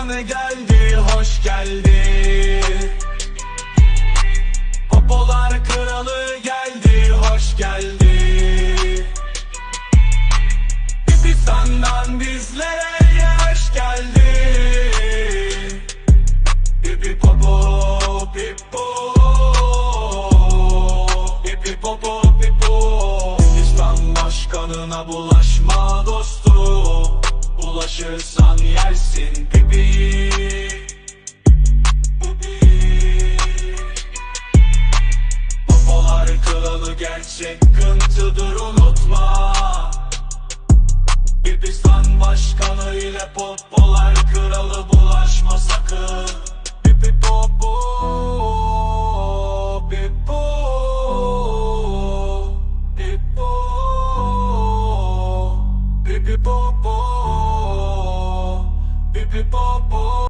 başkanı geldi hoş geldi. Popolar kralı geldi hoş geldi. Pipistan'dan bizlere hoş geldi. Pipi popo pipo. Pipi popo pipo. Pistan başkanına bulaşma dostum Bulaşırsan yersin Pipi. Popolar kralı gerçek kıntıdır unutma. Pipistan başkanı ile popolar kralı bulaşma sakın. Pipi popo Pipo. Pipo Pipi popo Pipi popo